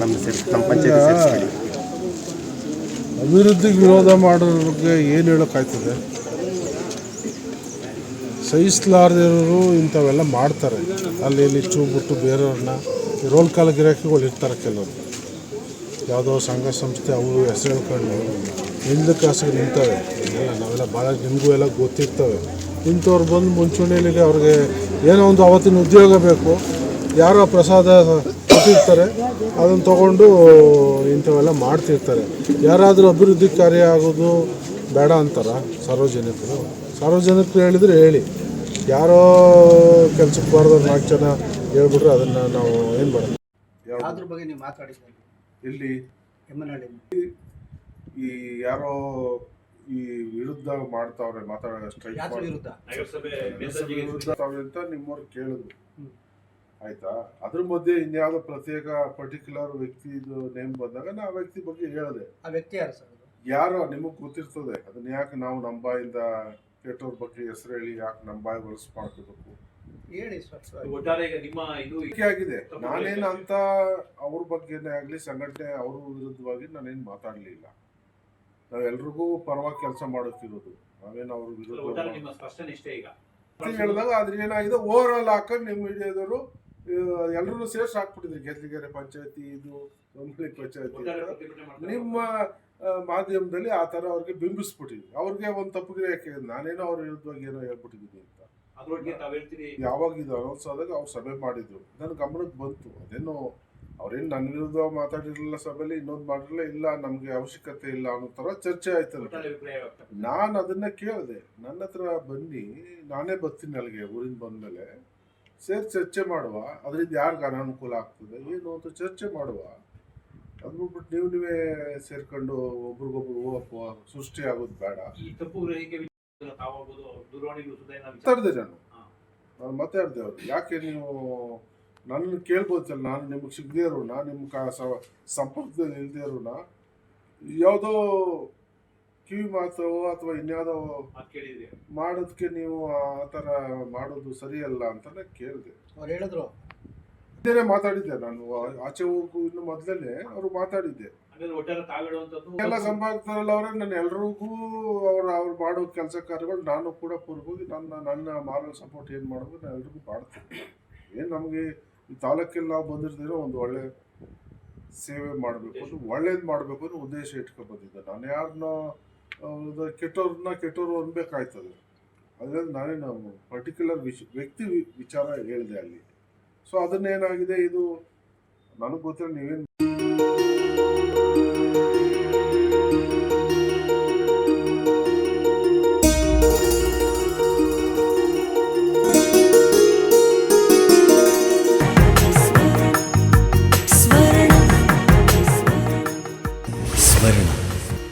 ನಮ್ಮ ನಮ್ಮ ಪಂಚಾಯತಿ ಸೇರಿಸ್ಬೇಡಿ ಅಭಿವೃದ್ಧಿಗೆ ವಿರೋಧ ಮಾಡೋರಿಗೆ ಏನು ಹೇಳೋಕ್ಕಾಯ್ತದೆ? ಸಹಿಸ್ಲಾರ್ದಿರೋರು ಇಂಥವೆಲ್ಲ ಮಾಡ್ತಾರೆ. ಅಲ್ಲಿ ಇಲ್ಲಿ ಚೂ ಬಿಟ್ಟು ಬೇರೆಯವ್ರನ್ನ ರೋಲ್ ಕಾಲ ಗಿರಾಕಿಗಳು ಇರ್ತಾರೆ ಕೆಲವರು. ಯಾವುದೋ ಸಂಘ ಸಂಸ್ಥೆ ಅವರು ಹೆಸರು ಹೇಳ್ಕೊಂಡು ಹಿಂದೆ ಕಾಸಿಗೆ ನಿಂತವೆ. ಇಲ್ಲ ನಾವೆಲ್ಲ ಭಾಳ ನಿಮಗೂ ಎಲ್ಲ ಗೊತ್ತಿರ್ತವೆ. ಇಂಥವ್ರು ಬಂದು ಮುಂಚೂಣಿಯಲ್ಲಿ ಅವ್ರಿಗೆ ಏನೋ ಒಂದು ಅವತ್ತಿನ ಉದ್ಯೋಗ ಬೇಕು. ಯಾರೋ ಪ್ರಸಾದ ಕೊಟ್ಟಿರ್ತಾರೆ ಅದನ್ನು ತಗೊಂಡು ಇಂಥವೆಲ್ಲ ಮಾಡ್ತಿರ್ತಾರೆ. ಯಾರಾದರೂ ಅಭಿವೃದ್ಧಿ ಕಾರ್ಯ ಆಗೋದು ಬೇಡ ಅಂತಾರ ಸಾರ್ವಜನಿಕರು? ಸಾರ್ವಜನಿಕರು ಹೇಳಿದರೆ ಹೇಳಿ. ಯಾರೋ ಕೆಲ್ಸಕ್ಕೆ ಬಾರ್ದು ನಾಲ್ಕು ಜನ ಹೇಳ್ಬಿಟ್ರೆ ಅದನ್ನು ನಾವು ಏನು ಮಾಡೋದು? ಅದ್ರ ಬಗ್ಗೆ ನೀವು ಮಾತಾಡಿದ್ರಿ. ಇಲ್ಲಿ ಈ ಯಾರೋ ಈ ವಿರುದ್ಧ ಮಾಡ್ತಾವ್ರೆ ಮಾತಾಡೋ ಸ್ಟ್ರೈಕ್ ವಿರುದ್ಧ? ಅಂತ ನಿಮ್ಮವ್ರು ಕೇಳಿದ್ರು. ಆಯ್ತಾ? ಅದ್ರ ಮಧ್ಯೆ ಇನ್ಯಾವುದೋ ಪ್ರತ್ಯೇಕ ಪರ್ಟಿಕ್ಯುಲರ್ ವ್ಯಕ್ತಿದು ನೇಮ್ ಬಂದಾಗ ನಾ ಆ ವ್ಯಕ್ತಿ ಬಗ್ಗೆ ಹೇಳಿದೆ. ಆ ವ್ಯಕ್ತಿ ಯಾರು ಸರ್ ಅದು? ಯಾರೋ ನಿಮಗೆ ಗೊತ್ತಿರ್ತದೆ. ಅದನ್ನ ಯಾಕೆ ನಾವು ನಮ್ಮ ಬಾಯಿಂದ ಕೆಟ್ಟವ್ರ ಬಗ್ಗೆ ಹೆಸರು ಹೇಳಿ ಯಾಕೆ ನಮ್ಮ ಬಾಯಿ ಬಳಸ್ ಮಾಡ್ಕೋಬೇಕು ಹೇಳಿ ಸ್ಪಷ್ಟವಾಗಿ ಒಟ್ಟಾರೆ ಈಗ ನಿಮ್ಮ ಇದು ಟೀಕೆ ಆಗಿದೆ. ನಾನೇನು ಅಂತ ಅವ್ರ ಬಗ್ಗೆನೇ ಆಗಲಿ ಸಂಘಟನೆ ಅವ್ರ ವಿರುದ್ಧವಾಗಿ ನಾನೇನು ಮಾತಾಡಲಿಲ್ಲ. ನಾವೆಲ್ರಿಗೂ ಪರವಾಗಿ ಕೆಲಸ ಮಾಡುತ್ತಿರೋದು. ನಾವೇನು ಅವ್ರ ವಿರುದ್ಧ ಒಟ್ಟಾರೆ ನಿಮ್ಮ ಸ್ಪಷ್ಟನೆ ಇಷ್ಟೇ ಈಗ. ಅಂತ ಹೇಳಿದಾಗ ಅದ್ರ ಏನಾಗಿದೆ? ಓವರ್ ಆಲ್ ಹಾಕೊಂಡು ನಿಮ್ಮ ಮೀಡಿಯಾದವರು ಎಲ್ಲರೂ ಸೇರ್ಸಿ ಹಾಕ್ಬಿಟ್ಟಿದ್ರಿ ಗೆದ್ಲಿಗೆರೆ ಪಂಚಾಯತಿ ಇದು ಪಂಚಾಯತಿ. ನಿಮ್ಮ ಮಾಧ್ಯಮದಲ್ಲಿ ಆ ಥರ ಅವ್ರಿಗೆ ಬಿಂಬಿಸ್ಬಿಟ್ಟಿದ್ವಿ ಅವ್ರಿಗೆ ಒಂದು ತಪ್ಪಿಗೆ ಯಾಕೆ? ನಾನೇನೋ ಅವ್ರ ವಿರುದ್ಧವಾಗಿ ಏನೋ ಹೇಳ್ಬಿಟ್ಟಿದ್ದೀನಿ ಅಂತ. ಯಾವಾಗ ಇದು ಅನೌನ್ಸ್ ಆದಾಗ ಅವ್ರು ಸಭೆ ಮಾಡಿದ್ರು. ನನ್ನ ಗಮನಕ್ಕೆ ಬಂತು. ಅದೇನೋ ಅವ್ರೇನು ನನ್ನ ವಿರುದ್ಧ ಮಾತಾಡಿರಲಿಲ್ಲ ಸಭೆಯಲ್ಲಿ ಇನ್ನೊಂದು ಮಾಡಿರಲಿಲ್ಲ ಇಲ್ಲ ನಮಗೆ ಅವಶ್ಯಕತೆ ಇಲ್ಲ ಅನ್ನೋ ಥರ ಚರ್ಚೆ ಆಯ್ತು ನಾನು ಅದನ್ನ ಕೇಳಿದೆ. ನನ್ನ ಹತ್ರ ಬನ್ನಿ. ನಾನೇ ಬರ್ತೀನಿ ಅಲ್ಲಿಗೆ ಊರಿಂದ ಬಂದಮೇಲೆ. ಸೇರಿ ಚರ್ಚೆ ಮಾಡುವ ಅದರಿಂದ ಯಾರಿಗೆ ಅನಾನುಕೂಲ ಆಗ್ತದೆ ಏನು ಅಂತ ಚರ್ಚೆ ಮಾಡುವ. ಅದು ಬಿಟ್ಬಿಟ್ಟು ನೀವು ನೀವೇ ಸೇರ್ಕೊಂಡು ಒಬ್ರಿಗೊಬ್ರು ಹೋಗಪ್ಪ ಸೃಷ್ಟಿ ಆಗೋದು ಬೇಡ. ತರದೆ ನಾನು. ಮಾತಾಡಿದೆ ನಾನು ಮಾತಾಡಿದೆ ಅವ್ರು ಯಾಕೆ ನೀವು ನನ್ನ ಕೇಳ್ಬೋದಲ್ಲ ನಾನು ನಿಮಗೆ ಸಿಗದೇ ಇರೋಣ ನಿಮ್ಮ ಸಂಪರ್ಕದಲ್ಲಿ ಇಲ್ಲದೇ ಇರೋಣ. ಯಾವುದೋ ಕಿವಿ ಮಾತೋ ಅಥವಾ ಇನ್ಯಾವುದೋ ಮಾಡೋದಕ್ಕೆ ನೀವು ಆ ಥರ ಮಾಡೋದು ಸರಿಯಲ್ಲ ಅಂತಾನೆ ಕೇಳಿದೆ. ಅವ್ರು ಹೇಳಿದ್ರು. ಇದೇನೆ ಮಾತಾಡಿದ್ದೆ ನಾನು. ಆಚೆ ಹೋಗು ಇನ್ನು ಮೊದಲೇ ಅವರು ಮಾತಾಡಿದ್ದೆ. ಎಲ್ಲ ಸಂಪಾದಿಸ್ತಾರಲ್ಲ ಅವರೇ ನಾನು ಎಲ್ರಿಗೂ ಅವ್ರು ಅವ್ರು ಮಾಡೋ ಕೆಲಸ ಕಾರ್ಯಗಳು ನಾನು ಕೂಡ ಪೂರ್ವವಾಗಿ ನನ್ನ ನನ್ನ ಮಾರಲ್ ಸಪೋರ್ಟ್ ಏನು ಮಾಡೋದು ನಾನು ಎಲ್ರಿಗೂ ಮಾಡ್ತೀನಿ. ಏನು ನಮಗೆ ಈ ತಾಲೂಕಲ್ಲಿ ನಾವು ಬಂದಿರ್ತೀರೋ ಒಂದು ಒಳ್ಳೆ ಸೇವೆ ಮಾಡಬೇಕು ಒಂದು ಒಳ್ಳೇದು ಮಾಡಬೇಕು ಅನ್ನೋ ಉದ್ದೇಶ ಇಟ್ಕೊಂಡು ಬಂದಿದ್ದೆ. ನಾನು ಯಾರನ್ನ ಕೆಟ್ಟವ್ರನ್ನ ಕೆಟ್ಟವ್ರು ಅನ್ಬೇಕಾಯ್ತದೆ. ಅದರಿಂದ ನಾನೇ ನಾವು ಪರ್ಟಿಕ್ಯುಲರ್ ವಿಷ, ವ್ಯಕ್ತಿ ವಿಚಾರ ಹೇಳಿದೆ ಅಲ್ಲಿ. ಸೊ ಅದನ್ನೇನಾಗಿದೆ ಇದು? ನನಗೆ ಗೊತ್ತಿಲ್ಲ, ನೀವೇನು